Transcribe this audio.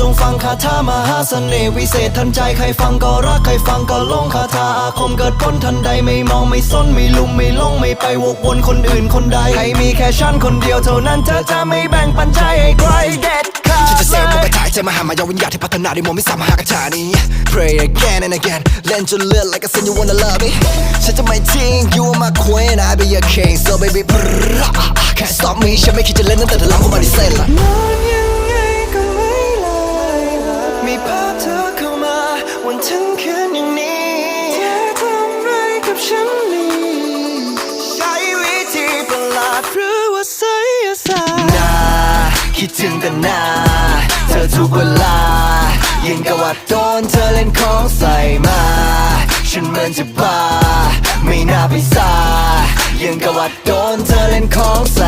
จงฟังคาถามหาเสน่ห์วิเศษทันใจใครฟังก็รักใครฟังก็ลงคาถาอาคมเกิดพ้นทันใดไม่มองไม่สนไม่ลุมไม่ลงไม่ไปวกวนคนอื่นคนใดให้มีแค่ฉันคนเดียวเท่านั้นเธอจะไม่แบ่งปันใจให้ใครเด็ดขาดฉันจะเซฟมันกระจายใจมาหามายาวิญญาณที่พัฒนาด้วยมนต์ไม่สามหากระจานี้ Pray again and again เล่นจนเลือด like I said you wanna love me ฉันจะไม่ทิ้ง you are my queen I be your king so baby brrr, can't stop me ฉันไม่คิดจะเล่นตั้งแต่เธอล้ำเข้ามาในเส้นละ วันทั้งคืนอย่างนี้เธอทำไรกับฉันนี่ใช้วิธีประหลาดหรือว่าไสยศาสตร์นาคิดถึงแต่หน้าเธอทุกเวลา ยังกับว่าโดนเธอเล่นของใส่มา ฉันเหมือนจะบ้า ไม่น่าไปซายังกับว่าโดนเธอเล่นของใส่